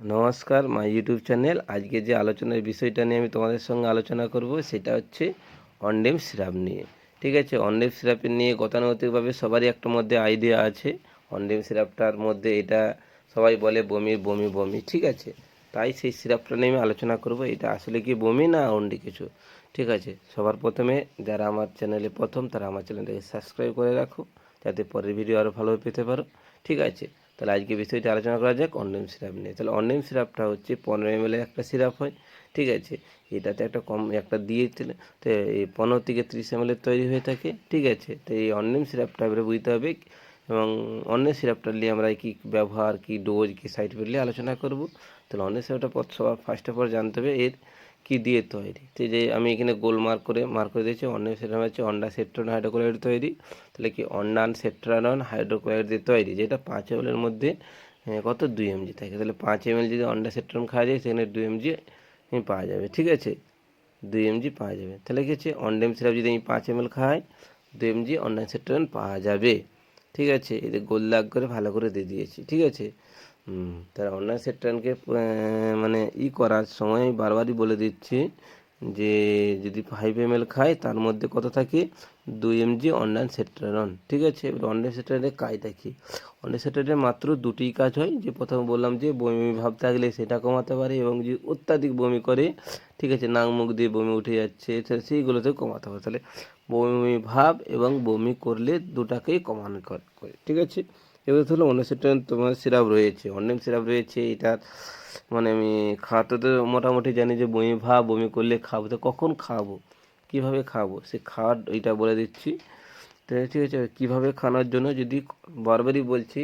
নমস্কার, my YouTube channel. আজকে যে আলোচনার বিষয়টা নিয়ে আমি তোমাদের সঙ্গে আলোচনা করব, সেটা হচ্ছে অনডেম সিরাপ নিয়ে। ঠিক আছে, অনডেম সিরাপের নিয়ে গতানুগতিকভাবে সবারই একটা মধ্যে আইডিয়া আছে। অনডেম সিরাপটার মধ্যে এটা সবাই বলে বমি বমি বমি, ঠিক আছে? তাই সেই সিরাপটা নিয়ে আমি আলোচনা করব, এটা আসলে কি বমি না অন্য কিছু? ঠিক আছে, সবার প্রথমে যারা আমার চ্যানেলে প্রথম, তারা আমার চ্যানেলটাকে সাবস্ক্রাইব করে রাখো, যাতে পরের ভিডিও আরও ভালোভাবে পেতে পারো। ঠিক আছে তাহলে আজকে বিষয়টি আলোচনা করা যাক অনলাইন সিরাপ নিয়ে। তাহলে অনলাইন সিরাপটা হচ্ছে পনেরো এম একটা সিরাপ হয়, ঠিক আছে? এটাতে একটা কম, একটা দিয়ে তো এই পনেরো থেকে ত্রিশ এম তৈরি হয়ে থাকে, ঠিক আছে? তো এই অনলাইন সিরাপটা এবারে বুঝতে হবে এবং অন্য সিরাপটা নিয়ে আমরা কী ব্যবহার, কী ডোজ, কী সাইড নিয়ে আলোচনা করব। তাহলে অন্য সিরাপটা সবার ফার্স্ট অফ অল জানতে হবে এর কী দিয়ে তৈরি? তো যে আমি এখানে গোল মার্ক করে মার্ক করে দিয়েছি, অন্য সিরাপ হচ্ছে অন্ডা সেট্রন হাইড্রোক্লোরাইড তৈরি, তাহলে কি অন্ডান সেট্রানন হাইড্রোক্লোরাইড দিয়ে তৈরি, যেটা পাঁচ এমএলের মধ্যে কত? দুই এমজি থাকে। তাহলে পাঁচ এমএল যদি অন্ডা সেট্রন খাওয়া যায়, সেখানে দুই এমজি পাওয়া যাবে, ঠিক আছে? দুই এমজি পাওয়া যাবে। তাহলে কি হচ্ছে? অনডেম সিরাপ যদি আমি পাঁচ এমএল খাই, দুই এমজি অনলাইন সেট্রন পাওয়া যাবে, ঠিক আছে? এদের গোল দাগ করে ভালো করে দিয়ে দিয়েছি, ঠিক আছে? তার অনলাইন সেট্রানকে মানে ই করার সময় বারবারই বলে দিচ্ছি যে যদি ফাইভ এম খায় তার মধ্যে কত থাকে? দুই এমজি অনলাইন সেট্রানন ঠিক আছে? এবার অনলাইন সেট্রানের কাজটা কি অনলাইন সেট্রানের মাত্র দুটি কাজ হয় যে প্রথমে বললাম যে বমি ভাব থাকলে সেটা কমাতে পারে এবং যে অত্যাধিক বমি করে ঠিক আছে নাক মুখ দিয়ে বমি উঠে যাচ্ছে তো সেইগুলোতেও কমাতে পারে। তাহলে বমি ভাব এবং বমি করলে দুটাকেই কমানো করে, ঠিক আছে? এবার হলো অনসেটন তোমার সিরাপ রয়েছে অনেক সিরাপ রয়েছে, এটা মানে আমি খাওয়াতে তো মোটামুটি জানি যে বমি ভাব, বমি করলে খাব, তো কখন খাব? কীভাবে খাব? সে খাওয়ার এটা বলে দিচ্ছি। তো ঠিক আছে, কীভাবে খাওয়ানোর জন্য যদি বারবারই বলছি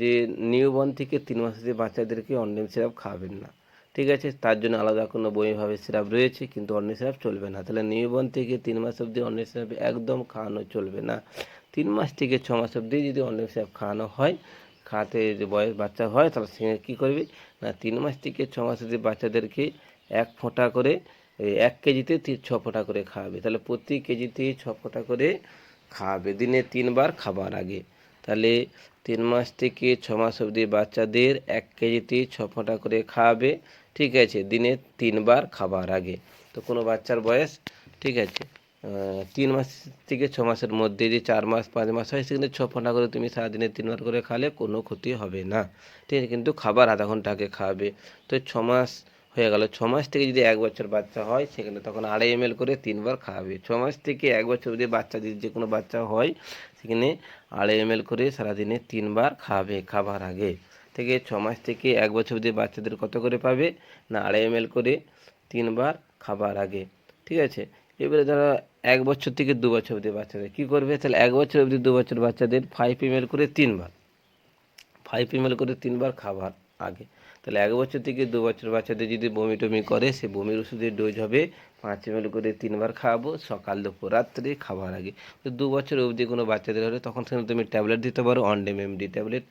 যে নিউবর্ন থেকে তিন মাসের বাচ্চাদেরকে অন্ডেম সিরাপ খাবেন না। ঠিক আছে, তার জন্য আলাদা কোনো বমিভাবে সিরাপ রয়েছে, কিন্তু অন্য সিরাপ চলবে না। তাহলে নিউবর্ন থেকে তিন মাস অবধি অন্য সিরাপ একদম খাওয়ানো চলবে না। তিন মাস থেকে ছ মাস অবধি যদি অন্য সিরাপ খাওয়ানো হয় খাতে যে বয়স বাচ্চা হয়, তাহলে সে কী করবে? না, তিন মাস থেকে ছ মাস অবধি বাচ্চাদেরকে এক ফোঁটা করে এক কেজিতে ছ ফোঁটা করে খাওয়াবে। তাহলে প্রতি কেজিতে ছ ফোঁটা করে খাওয়াবে। দিনে তিনবার খাবার আগে। তাহলে তিন মাস থেকে ছ মাস অবধি বাচ্চাদের এক কেজিতে ছ ফোঁটা করে খাওয়াবে, ঠিক আছে? দিনে তিনবার খাবার আগে। তো কোনো বাচ্চার বয়স, ঠিক আছে? তিন মাস থেকে ছ মাসের মধ্যে যে চার মাস, পাঁচ মাস হয়, সেখানে ছ ফোঁটা করে তুমি সারাদিনে তিনবার করে খালে কোনো ক্ষতি হবে না। ঠিক আছে? কিন্তু খাবার আধা ঘণ্টা আগে খাওয়াবে। তো ছ মাস হয়ে গেল। ছ মাস থেকে যদি এক বছর বাচ্চা হয়, সেখানে তখন আড়াই এম করে তিনবার খাওয়াবে ছ মাস থেকে এক বছর যদি বাচ্চা যদি যে কোনো বাচ্চা হয়, সেখানে আড়াই এম করে সারাদিনে তিনবার খাওয়াবে খাবার আগে। থেকে ছ মাস থেকে এক বছর অবধি বাচ্চাদের কত করে পাবে? না, আড়াই এম করে তিনবার খাবার আগে। ঠিক আছে? এবারে ধরো এক বছর থেকে দু বছর অবধি বাচ্চাদের কী করবে? তাহলে এক বছর অবধি দু বছর বাচ্চাদের ফাইভ এম করে তিনবার। ফাইভ এম করে তিনবার খাবার। আগে। তাহলে এক বছর থেকে দু বছর বাচ্চাদের যদি বমি টমি করে, সে বমির ওষুধের ডোজ হবে। পাঁচ এম করে তিনবার খাওয়াবো, সকাল, দুপুর, রাত্রে খাবার আগে। তো দু বছর অবধি কোনো বাচ্চাদের হলে তখন সেখানে তুমি ট্যাবলেট দিতে পারো on Ondem MD tablet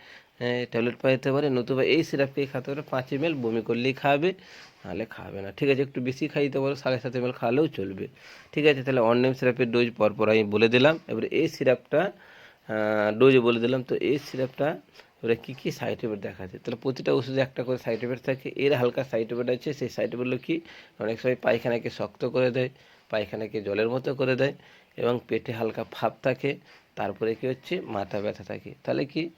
tablet পাইতে পারে। নতুবা এই সিরাপকেই খাতে পারো, পাঁচ এম বমি করলেই খাবে, নাহলে খাবে না। ঠিক আছে, একটু বেশি খাই দিতে পারো, সাড়ে সাত এম খাওয়ালেও চলবে। ঠিক আছে, তাহলে অনডেম সিরাপের ডোজ পরপর আমি বলে দিলাম। এবারে এই সিরাপটা ডোজ বলে দিলাম। তো এই সিরাপটা এবারে কী কী সাইড এফেক্ট দেখাচ্ছে? তাহলে প্রতিটা ওষুধে একটা করে সাইড এফেক্ট থাকে। এর হালকা সাইড এফেক্ট আছে, সেই সাইড এফেক্টগুলো কি অনেক সময় পায়খানাকে শক্ত করে দেয়, পায়খানাকে জলের মতো করে দেয় এবং পেটে হালকা ভাব থাকে, তারপরে কি হচ্ছে, মাথা ব্যথা থাকে। তাহলে কি,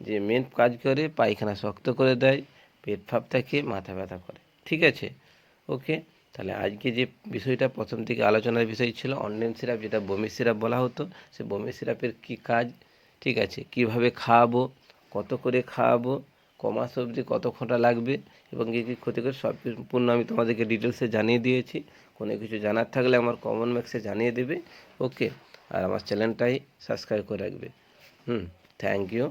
যে মেন কাজ করে, পায়খানা শক্ত করে দেয়, পেট ফাঁপ থাকে, মাথা ব্যথা করে। ঠিক আছে? ওকে? তাহলে আজকে যে বিষয়টা প্রথম থেকে আলোচনার বিষয় ছিল অনলাইন সিরাপ, যেটা বমি সিরাপ বলা হতো, সে বমি সিরাপের কী কাজ? ঠিক আছে? কীভাবে খাওয়াবো? কত করে খাওয়াবো কমাস অবধি কত ঘণ্টা লাগবে এবং কী কী ক্ষতি করে সব পূর্ণ আমি তোমাদেরকে ডিটেলসে জানিয়ে দিয়েছি। কোনো কিছু জানার থাকলে আমার কমন ম্যাক্সে জানিয়ে দেবে। ওকে আর আমার চ্যানেলটাই সাবস্ক্রাইব করে রাখবে। হুম? Thank you